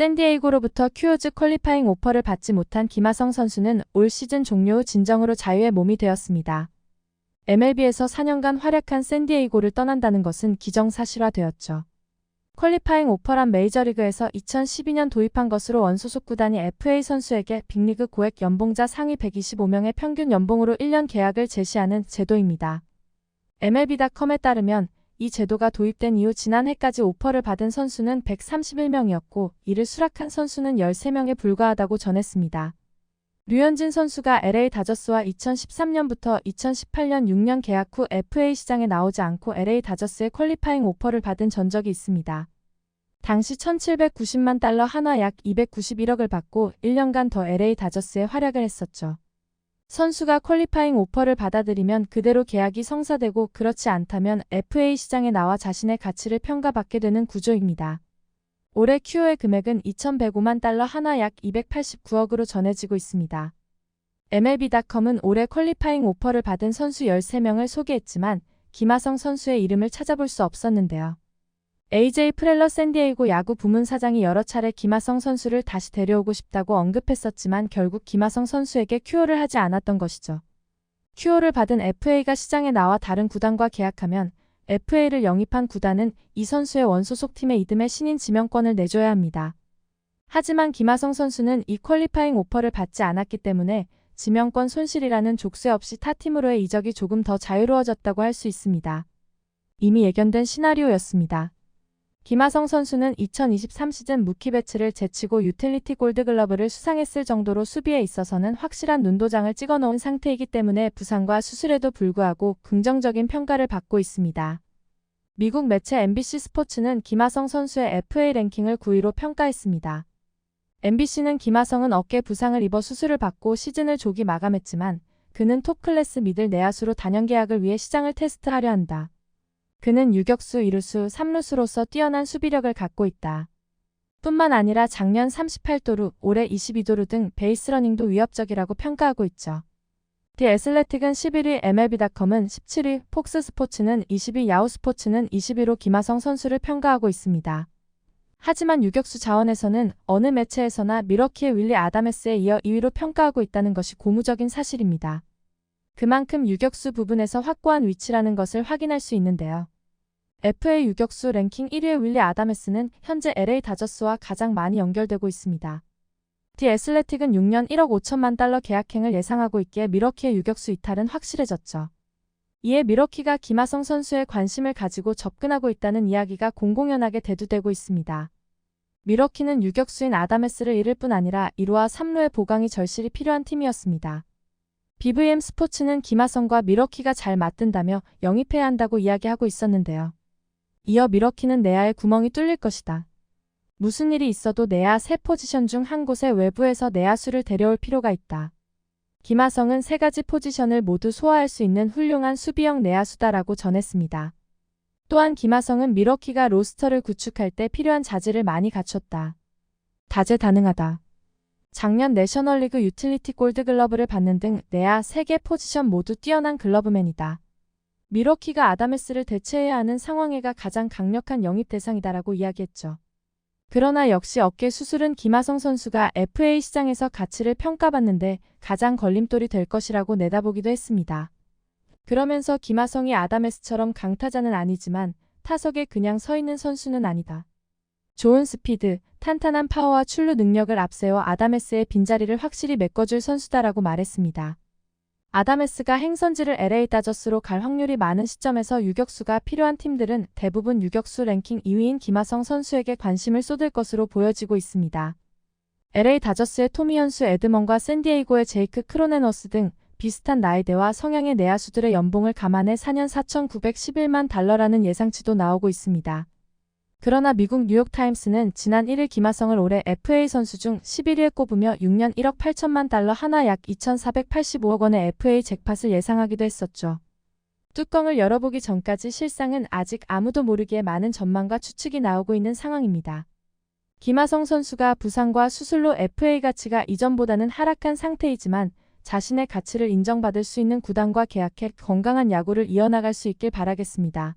샌디에이고로부터 큐어즈 퀄리파잉 오퍼를 받지 못한 김하성 선수는 올 시즌 종료 후 진정으로 자유의 몸이 되었습니다. MLB에서 4년간 활약한 샌디에이고를 떠난다는 것은 기정사실화되었죠. 퀄리파잉 오퍼란 메이저리그에서 2012년 도입한 것으로 원소속 구단이 FA 선수에게 빅리그 고액 연봉자 상위 125명의 평균 연봉으로 1년 계약을 제시하는 제도입니다. MLB.com에 따르면 이 제도가 도입된 이후 지난해까지 오퍼를 받은 선수는 131명이었고 이를 수락한 선수는 13명에 불과하다고 전했습니다. 류현진 선수가 LA 다저스와 2013년부터 2018년 6년 계약 후 FA 시장에 나오지 않고 LA 다저스의 퀄리파잉 오퍼를 받은 전적이 있습니다. 당시 1790만 달러 하나 약 291억을 받고 1년간 더 LA 다저스에 활약을 했었죠. 선수가 퀄리파잉 오퍼를 받아들이면 그대로 계약이 성사되고 그렇지 않다면 FA 시장에 나와 자신의 가치를 평가받게 되는 구조입니다. 올해 큐어의 금액은 2,105만 달러 하나 약 289억으로 전해지고 있습니다. MLB.com은 올해 퀄리파잉 오퍼를 받은 선수 13명을 소개했지만 김하성 선수의 이름을 찾아볼 수 없었는데요. AJ 프렐러 샌디에이고 야구 부문 사장이 여러 차례 김하성 선수를 다시 데려오고 싶다고 언급했었지만 결국 김하성 선수에게 큐어를 하지 않았던 것이죠. 큐어를 받은 FA가 시장에 나와 다른 구단과 계약하면 FA를 영입한 구단은 이 선수의 원소속 팀의 이듬해 신인 지명권을 내줘야 합니다. 하지만 김하성 선수는 이 퀄리파잉 오퍼를 받지 않았기 때문에 지명권 손실이라는 족쇄 없이 타 팀으로의 이적이 조금 더 자유로워졌다고 할 수 있습니다. 이미 예견된 시나리오였습니다. 김하성 선수는 2023 시즌 무키 배치를 제치고 유틸리티 골드글러브를 수상했을 정도로 수비에 있어서는 확실한 눈도장을 찍어놓은 상태이기 때문에 부상과 수술에도 불구하고 긍정적인 평가를 받고 있습니다. 미국 매체 MBC 스포츠는 김하성 선수의 FA 랭킹을 9위로 평가했습니다. MBC는 김하성은 어깨 부상을 입어 수술을 받고 시즌을 조기 마감했지만 그는 톱클래스 미들 내야수로 단연 계약을 위해 시장을 테스트하려 한다. 그는 유격수, 이루수, 3루수로서 뛰어난 수비력을 갖고 있다. 뿐만 아니라 작년 38도루, 올해 22도루 등 베이스러닝도 위협적이라고 평가하고 있죠. 디 애슬레틱은 11위, MLB.com은 17위, 폭스 스포츠는 20위, 야후 스포츠는 21위로 김하성 선수를 평가하고 있습니다. 하지만 유격수 자원에서는 어느 매체에서나 미러키의 윌리 아다메스에 이어 2위로 평가하고 있다는 것이 고무적인 사실입니다. 그만큼 유격수 부분에서 확고한 위치라는 것을 확인할 수 있는데요. FA 유격수 랭킹 1위의 윌리 아다메스는 현재 LA 다저스와 가장 많이 연결되고 있습니다. 디 애슬레틱은 6년 1억 5천만 달러 계약행을 예상하고 있기에 미러키의 유격수 이탈은 확실해졌죠. 이에 미러키가 김하성 선수의 관심을 가지고 접근하고 있다는 이야기가 공공연하게 대두되고 있습니다. 미러키는 유격수인 아다메스를 잃을 뿐 아니라 1루와 3루의 보강이 절실히 필요한 팀이었습니다. BVM 스포츠는 김하성과 미러키가 잘 맞든다며 영입해야 한다고 이야기하고 있었는데요. 이어 미러키는 내야에 구멍이 뚫릴 것이다. 무슨 일이 있어도 내야 세 포지션 중 한 곳에 외부에서 내야수를 데려올 필요가 있다. 김하성은 세 가지 포지션을 모두 소화할 수 있는 훌륭한 수비형 내야수다라고 전했습니다. 또한 김하성은 미러키가 로스터를 구축할 때 필요한 자질을 많이 갖췄다. 다재다능하다. 작년 내셔널리그 유틸리티 골드글러브를 받는 등 내야 3개 포지션 모두 뛰어난 글러브맨이다. 미러키가 아다메스를 대체해야 하는 상황에가 가장 강력한 영입 대상이다라고 이야기했죠. 그러나 역시 어깨 수술은 김하성 선수가 FA 시장에서 가치를 평가받는데 가장 걸림돌이 될 것이라고 내다보기도 했습니다. 그러면서 김하성이 아다메스처럼 강타자는 아니지만 타석에 그냥 서 있는 선수는 아니다. 좋은 스피드, 탄탄한 파워와 출루 능력을 앞세워 아다메스의 빈자리를 확실히 메꿔줄 선수다라고 말했습니다. 아다메스가 행선지를 LA 다저스로 갈 확률이 많은 시점에서 유격수가 필요한 팀들은 대부분 유격수 랭킹 2위인 김하성 선수에게 관심을 쏟을 것으로 보여지고 있습니다. LA 다저스의 토미 현수 에드먼과 샌디에이고의 제이크 크로네너스 등 비슷한 나이대와 성향의 내야수들의 연봉을 감안해 4년 4,911만 달러라는 예상치도 나오고 있습니다. 그러나 미국 뉴욕타임스는 지난 1일 김하성을 올해 FA 선수 중 11위에 꼽으며 6년 1억 8천만 달러 하나 약 2,485억 원의 FA 잭팟을 예상하기도 했었죠. 뚜껑을 열어보기 전까지 실상은 아직 아무도 모르기에 많은 전망과 추측이 나오고 있는 상황입니다. 김하성 선수가 부상과 수술로 FA 가치가 이전보다는 하락한 상태이지만 자신의 가치를 인정받을 수 있는 구단과 계약해 건강한 야구를 이어나갈 수 있길 바라겠습니다.